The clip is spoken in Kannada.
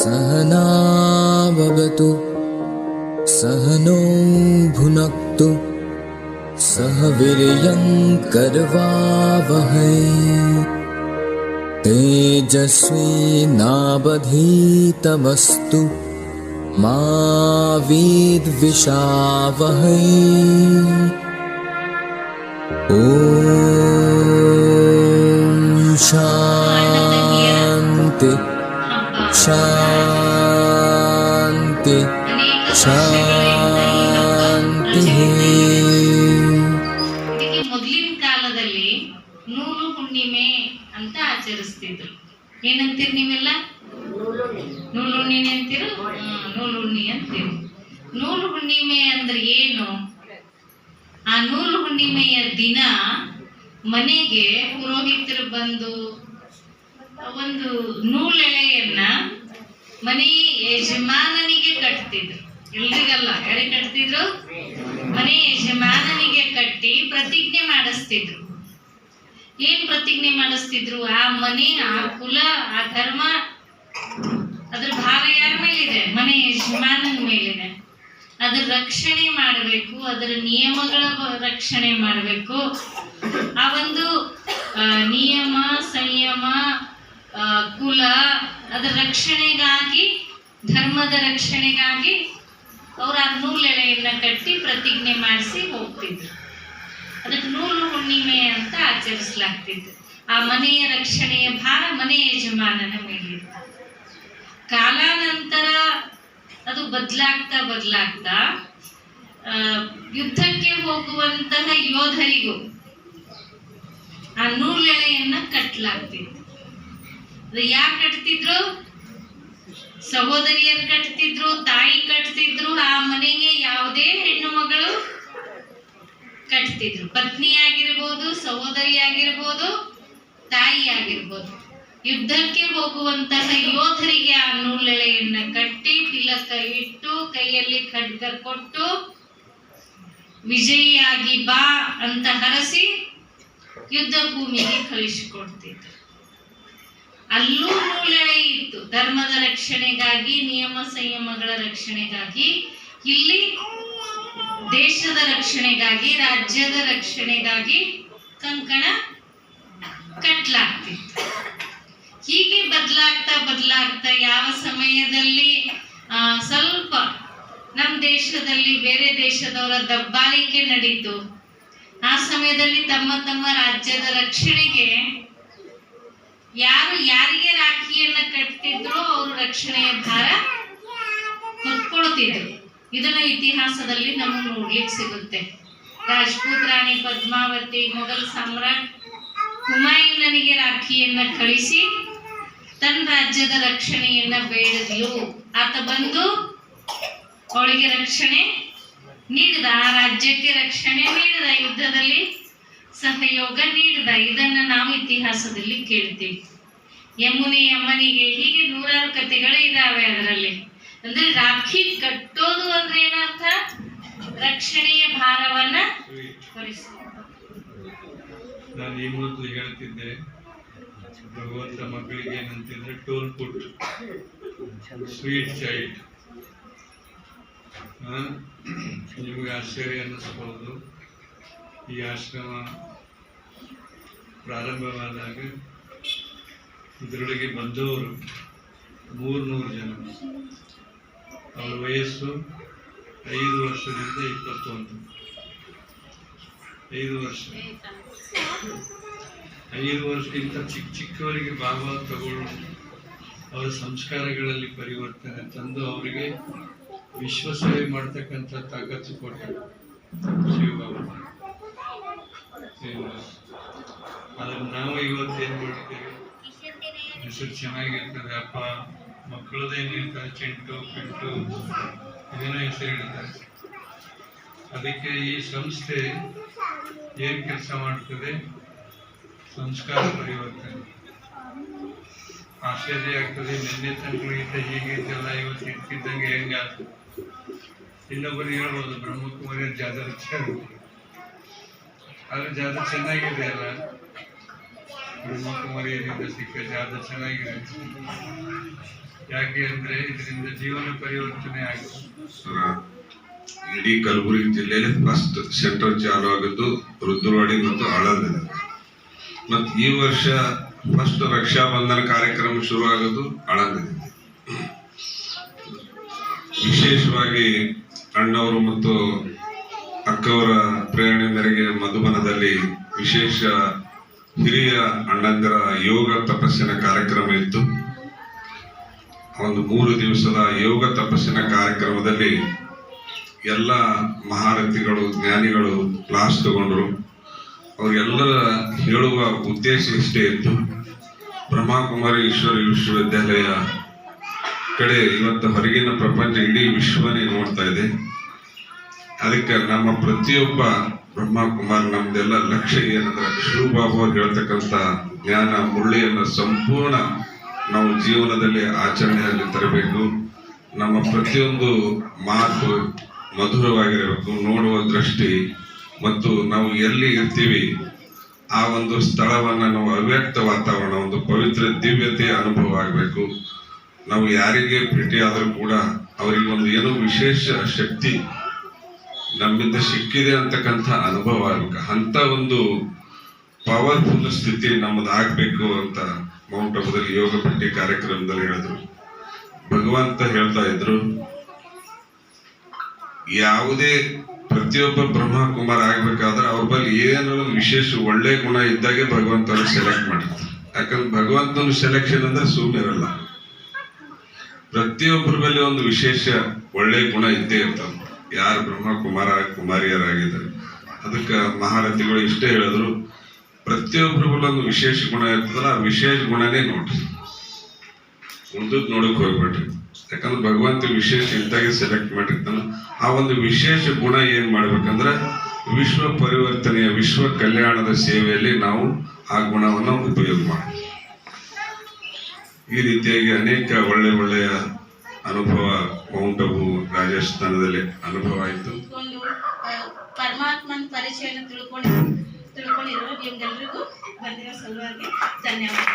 सहनावतु सहनो भुनक्तु सह वीर्यं कर्वावहै तेजस्विनावधीतमस्तु मा विद्विषावहै ಆಚರಿಸ್ತಿದ್ರು ಏನಂತೀರಿ ನೀವೆಲ್ಲ? ನೂಲು ಅಂತೀರ? ನೂಲು ಅಂತೀರಿ. ನೂಲು ಹುಣ್ಣಿಮೆ ಅಂದ್ರೆ ಏನು? ಆ ನೂಲು ಹುಣ್ಣಿಮೆಯ ದಿನ ಮನೆಗೆ ಪುರೋಹಿತರು ಬಂದು ಒಂದು ನೂಲೆಳೆಯನ್ನ ಮನೆ ಯಜಮಾನನಿಗೆ ಕಟ್ತಿದ್ರು. ಎಲ್ರಿಗಲ್ಲ? ಯಾರಿಗೆ ಕಟ್ತಿದ್ರು? ಮನೆ ಯಜಮಾನನಿಗೆ ಕಟ್ಟಿ ಪ್ರತಿಜ್ಞೆ ಮಾಡಿಸ್ತಿದ್ರು. ಏನ್ ಪ್ರತಿಜ್ಞೆ ಮಾಡಿಸ್ತಿದ್ರು? ಆ ಮನೆ, ಆ ಕುಲ, ಆ ಧರ್ಮ, ಅದ್ರ ಭಾವ ಯಾರ ಮೇಲಿದೆ? ಮನೆ ಯಜಮಾನನ ಮೇಲಿದೆ. ಅದ್ರ ರಕ್ಷಣೆ ಮಾಡಬೇಕು, ಅದರ ನಿಯಮಗಳ ರಕ್ಷಣೆ ಮಾಡಬೇಕು. ಆ ಒಂದು ನಿಯಮ, ಸಂಯಮ ಕುಲ, ಅದರ ರಕ್ಷಣೆಗಾಗಿ, ಧರ್ಮದ ರಕ್ಷಣೆಗಾಗಿ ಅವ್ರು ಆ ನೂಲೆಳೆಯನ್ನ ಕಟ್ಟಿ ಪ್ರತಿಜ್ಞೆ ಮಾಡಿಸಿ ಹೋಗ್ತಿದ್ರು. ಅದಕ್ಕೆ ನೂಲು ಹುಣ್ಣಿಮೆ ಅಂತ ಆಚರಿಸಲಾಗ್ತಿತ್ತು. ಆ ಮನೆಯ ರಕ್ಷಣೆಯ ಭಾರ ಮನೆ ಯಜಮಾನನ ಮೇಲಿತ್ತು. ಕಾಲಾನಂತರ ಅದು ಬದಲಾಗ್ತಾ ಬದಲಾಗ್ತಾ ಯುದ್ಧಕ್ಕೆ ಹೋಗುವಂತಹ ಯೋಧರಿಗೂ ಆ ನೂಲೆಳೆಯನ್ನ ಕಟ್ಟಲಾಗ್ತಿತ್ತು ಅದು ಯಾಕೆ ಕಟ್ತಿದ್ರು? ಸಹೋದರಿಯರು ಕಟ್ತಿದ್ರು ತಾಯಿ ಕಟ್ತಿದ್ರು ಆ ಮನೆಗೆ ಯಾವುದೇ ಹೆಣ್ಣು ಮಗಳು ಕಟ್ತಿದ್ರು ಪತ್ನಿ ಆಗಿರ್ಬೋದು ಸಹೋದರಿ ಆಗಿರ್ಬೋದು ತಾಯಿ ಆಗಿರ್ಬೋದು ಯುದ್ಧಕ್ಕೆ ಹೋಗುವಂತಹ ಯೋಧರಿಗೆ ಆ ನೂಲೆಳೆಯನ್ನ ಕಟ್ಟಿ ತಿಲಕ ಇಟ್ಟು ಕೈಯಲ್ಲಿ ಖಡ್ಗ ಕೊಟ್ಟು ವಿಜಯಿಯಾಗಿ ಬಾ ಅಂತ ಹರಸಿ ಯುದ್ಧ ಭೂಮಿಗೆ ಕಳಿಸಿಕೊಡ್ತಿದ್ರು ಅಲ್ಲೂ ನೂಲೆಳೆ ಇತ್ತು. ಧರ್ಮದ ರಕ್ಷಣೆಗಾಗಿ, ನಿಯಮ ಸಂಯಮಗಳ ರಕ್ಷಣೆಗಾಗಿ. ಇಲ್ಲಿ ದೇಶದ ರಕ್ಷಣೆಗಾಗಿ, ರಾಜ್ಯದ ರಕ್ಷಣೆಗಾಗಿ ಕಂಕಣ ಕಟ್ಲಾಗ್ತಿತ್ತು. ಹೀಗೆ ಬದಲಾಗ್ತಾ ಬದಲಾಗ್ತಾ ಯಾವ ಸಮಯದಲ್ಲಿ ಸ್ವಲ್ಪ ನಮ್ಮ ದೇಶದಲ್ಲಿ ಬೇರೆ ದೇಶದವರ ದಬ್ಬಾಳಿಕೆ ನಡೀತು. ಆ ಸಮಯದಲ್ಲಿ ತಮ್ಮ ತಮ್ಮ ರಾಜ್ಯದ ರಕ್ಷಣೆಗೆ ಯಾರು ಯಾರಿಗೆ ರಾಖಿಯನ್ನ ಕಟ್ತಿದ್ರೋ ಅವರು ರಕ್ಷಣೆಯ ಭಾರ ಹೊತ್ಕೊಳ್ತಿದ್ರು ಇದನ್ನ ಇತಿಹಾಸದಲ್ಲಿ ನಮಗೆ ನೋಡ್ಲಿಕ್ಕೆ ಸಿಗುತ್ತೆ. ರಾಜಪೂತ್ ರಾಣಿ ಪದ್ಮಾವತಿ ಮೊಘಲ್ ಸಮ್ರಾಟ್ ಹುಮಾಯೂನನಿಗೆ ರಾಖಿಯನ್ನ ಕಳಿಸಿ ತನ್ನ ರಾಜ್ಯದ ರಕ್ಷಣೆಯನ್ನ ಬೇಡಿದ್ಲು ಆತ ಬಂದು ಅವಳಿಗೆ ರಕ್ಷಣೆ ನೀಡಿದ. ಆ ರಾಜ್ಯಕ್ಕೆ ರಕ್ಷಣೆ ನೀಡಿದ. ಯುದ್ಧದಲ್ಲಿ ಸಹಯೋಗ ನೀಡಿದ. ಇದನ್ನ ನಾವು ಇತಿಹಾಸದಲ್ಲಿ ಕೇಳ್ತೀವಿ. ಯಮುನಿ ಯಮನಿಗೆ ಹೀಗೆ ನೂರಾರು ಕಥೆಗಳು ಇದಾವೆ ಅದರಲ್ಲಿ. ಅಂದ್ರೆ ರಾಖಿ ಕಟ್ಟೋದು ಅಂದ್ರೆ ಏನರ್ಥ? ರಕ್ಷಣೆಯ ಭಾರವನ್ನ ನಾನು ಈ ಮೊದಲು ಹೇಳ್ತಿದ್ದೆ, ಭಗವಂತ ಮಕ್ಕಳಿಗೆ ಏನಂತಿದ್ರೆ ಟೋಲ್ ಪುಟ್ ಸ್ವೀಟ್ ಚೈಲ್ಡ್ ನಿಮಗೆ ಆಶ್ಚರ್ಯ ಅನ್ನಿಸ್ಬೋದು. ಈ ಆಶ್ರಮ ಪ್ರಾರಂಭವಾದಾಗ ಇದರೊಳಗೆ ಬಂದವರು ಮೂರ್ನೂರು ಜನ. ಅವಳ ವಯಸ್ಸು ಐದು ವರ್ಷದಿಂದ ಇಪ್ಪತ್ತೊಂದು. ಐದು ವರ್ಷ. ಐದು ವರ್ಷಕ್ಕಿಂತ ಚಿಕ್ಕ ಚಿಕ್ಕವರಿಗೆ ಬಾಬಾ ತಗೊಳ್ಳು. ಅವರ ಸಂಸ್ಕಾರಗಳಲ್ಲಿ ಪರಿವರ್ತನೆ ತಂದು ಅವರಿಗೆ ವಿಶ್ವ ಸೇವೆ ಮಾಡ್ತಕ್ಕಂಥ ತಾಕತ್ತು ಕೊಟ್ಟ. ಶಿವಬಾಬಾ. ಅದನ್ನ ನಾವು ಇವತ್ತೇನು ಮಾಡ್ತೀವಿ ಹೆಸರು ಚೆನ್ನಾಗಿರ್ತದೆ, ಅಪ್ಪ. ಮಕ್ಕಳದೇನಿರ್ತಾರೆ ಚೆಂಟು, ಪಿಂಟು ಇದೇನೋ ಹೆಸರು ಹೇಳ್ತಾರೆ. ಅದಕ್ಕೆ ಈ ಸಂಸ್ಥೆ ಏನ್ ಕೆಲಸ ಮಾಡ್ತದೆ? ಸಂಸ್ಕಾರ ಪರಿವರ್ತನೆ. ಆಶ್ಚರ್ಯ ಆಗ್ತದೆ, ನಿನ್ನೆ ತನಕ ಹೀಗಿದ್ದೆಲ್ಲ ಇವತ್ತು ಇಟ್ಟಿದ್ದಂಗೆ ಹೆಂಗ? ಇನ್ನೊಬ್ಬರು ಹೇಳ್ಬೋದು, ಬ್ರಹ್ಮಕುಮಾರಿ ಜಾಗ ಚೆನ್ನಾಗಿದೆ ಅಲ್ಲ? ಬ್ರಹ್ಮಕುಮಾರಿಯರಿಂದ ಸಿಕ್ಕ ಜಾಗ ಚೆನ್ನಾಗಿದೆ. ಯಾಕೆ ಅಂದ್ರೆ ಇದರಿಂದ ಜೀವನ ಪರಿವರ್ತನೆ ಆಗುತ್ತೆ ಇಡೀ ಕಲಬುರಗಿ ಜಿಲ್ಲೆಯಲ್ಲಿ ಫಸ್ಟ್ ಸೆಂಟರ್ ಚಾಲು ಆಗಿದ್ದು ರುದ್ರವಾಡಿ ಮತ್ತು ಆಳಂದ ಮತ್ತು ಈ ವರ್ಷ ಫಸ್ಟ್ ರಕ್ಷಾಬಂಧನ ಕಾರ್ಯಕ್ರಮ ಶುರು ಆಗೋದು ಆಳಂದಿದೆ ವಿಶೇಷವಾಗಿ ಅಣ್ಣವರು ಮತ್ತು ಅಕ್ಕವರ ಪ್ರೇರಣೆ ಮೇರೆಗೆ ಮಧುಬನದಲ್ಲಿ ವಿಶೇಷ ಹಿರಿಯ ಅಣ್ಣಂದರ ಯೋಗ ತಪಸ್ಸಿನ ಕಾರ್ಯಕ್ರಮ ಇತ್ತು. ಒಂದು ಮೂರು ದಿವಸದ ಯೋಗ ತಪಸ್ಸಿನ ಕಾರ್ಯಕ್ರಮದಲ್ಲಿ ಎಲ್ಲ ಮಹಾರಥಿಗಳು, ಜ್ಞಾನಿಗಳು ಕ್ಲಾಸ್ ತಗೊಂಡ್ರು. ಅವರೆಲ್ಲರ ಹೇಳುವ ಉದ್ದೇಶ ಇಷ್ಟೇ ಇತ್ತು. ಬ್ರಹ್ಮಕುಮಾರಿ ಈಶ್ವರ ವಿಶ್ವವಿದ್ಯಾಲಯ ಕಡೆ ಇವತ್ತು ಹೊರಗಿನ ಪ್ರಪಂಚ ಇಡೀ ವಿಶ್ವನೇ ನೋಡ್ತಾ ಇದೆ. ಅದಕ್ಕೆ ನಮ್ಮ ಪ್ರತಿಯೊಬ್ಬ ಬ್ರಹ್ಮಕುಮಾರ್ ನಮ್ದೆಲ್ಲ ಲಕ್ಷ್ಯ ಏನಂದ್ರೆ ಶಿವಬಾಬು ಅವ್ರು ಹೇಳ್ತಕ್ಕಂಥ ಜ್ಞಾನ ಮುಳ್ಳಿಯನ್ನು ಸಂಪೂರ್ಣ ನಾವು ಜೀವನದಲ್ಲಿ ಆಚರಣೆಯಲ್ಲಿ ತರಬೇಕು. ನಮ್ಮ ಪ್ರತಿಯೊಂದು ಮಾತು ಮಧುರವಾಗಿರಬೇಕು, ನೋಡುವ ದೃಷ್ಟಿ. ಮತ್ತು ನಾವು ಎಲ್ಲಿ ಇರ್ತೀವಿ, ಆ ಒಂದು ಸ್ಥಳವನ್ನು ನಾವು ಅವ್ಯಕ್ತ ವಾತಾವರಣ, ಒಂದು ಪವಿತ್ರ ದಿವ್ಯತೆಯ ಅನುಭವ ಆಗಬೇಕು. ನಾವು ಯಾರಿಗೆ ಭೇಟಿಯಾದರೂ ಕೂಡ, ಅವರಿಗೆ ಒಂದು ಏನೋ ವಿಶೇಷ ಶಕ್ತಿ ನಮ್ಮಿಂದ ಸಿಕ್ಕಿದೆ ಅಂತಕ್ಕಂಥ ಅನುಭವ ಆಗ್ಬೇಕು ಅಂತ ಒಂದು ಪವರ್ಫುಲ್ ಸ್ಥಿತಿ ನಮ್ಮದು ಆಗ್ಬೇಕು ಅಂತ ಮೌಂಟ್ ಅಬುದಲ್ಲಿ ಯೋಗ ಪಟ್ಟಿ ಕಾರ್ಯಕ್ರಮದಲ್ಲಿ ಹೇಳಿದ್ರು. ಭಗವಂತ ಹೇಳ್ತಾ ಇದ್ರು, ಯಾವುದೇ ಪ್ರತಿಯೊಬ್ಬ ಬ್ರಹ್ಮಕುಮಾರ ಆಗ್ಬೇಕಾದ್ರೆ ಅವ್ರ ಬಳಿ ಏನೋ ವಿಶೇಷ ಒಳ್ಳೆ ಗುಣ ಇದ್ದಾಗೆ ಭಗವಂತನ ಸೆಲೆಕ್ಟ್ ಮಾಡಿರ್ತಾರೆ. ಯಾಕಂದ್ರೆ ಭಗವಂತನ ಸೆಲೆಕ್ಷನ್ ಅಂದ್ರೆ ಸುಮ್ಮನೆ ಇರಲ್ಲ. ಪ್ರತಿಯೊಬ್ಬರ ಬಳಿ ಒಂದು ವಿಶೇಷ ಒಳ್ಳೆ ಗುಣ ಇದ್ದೇ ಇರ್ತಾವ ಯಾರು ಬ್ರಹ್ಮ ಕುಮಾರ ಕುಮಾರಿಯರಾಗಿದ್ದಾರೆ. ಅದಕ್ಕೆ ಮಹಾರಥಿಗಳು ಇಷ್ಟೇ ಹೇಳಿದ್ರು ಪ್ರತಿಯೊಬ್ಬರಿಗೂ ಒಂದು ವಿಶೇಷ ಗುಣ ಇರ್ತದಲ್ಲ, ಆ ವಿಶೇಷ ಗುಣನೇ ನೋಡ್ರಿ. ಉಳ್ದದ್ ನೋಡಕ್ ಹೋಗ್ಬೇಡ್ರಿ. ಯಾಕಂದ್ರೆ ಭಗವಂತ ವಿಶೇಷ ಇಂತಾಗಿ ಸೆಲೆಕ್ಟ್ ಮಾಡಿರ್ತಾನ. ಆ ಒಂದು ವಿಶೇಷ ಗುಣ ಏನ್ ಮಾಡ್ಬೇಕಂದ್ರೆ, ವಿಶ್ವ ಪರಿವರ್ತನೆಯ, ವಿಶ್ವ ಕಲ್ಯಾಣದ ಸೇವೆಯಲ್ಲಿ ನಾವು ಆ ಗುಣವನ್ನು ಉಪಯೋಗ ಮಾಡಿ ಈ ರೀತಿಯಾಗಿ ಅನೇಕ ಒಳ್ಳೆ ಒಳ್ಳೆಯ ಅನುಭವ ಅಬು ರಾಜಸ್ಥಾನದಲ್ಲಿ ಅನುಭವ ಆಯಿತು. ಪರಮಾತ್ಮನ ಪರಿಚಯನ ತಿಳ್ಕೊಂಡು ತಿಳ್ಕೊಂಡಿರೋ ನಿಮ್ಗೆಲ್ರಿಗೂ ಬಂದಿರೋ ಸಲುವಾಗಿ ಧನ್ಯವಾದ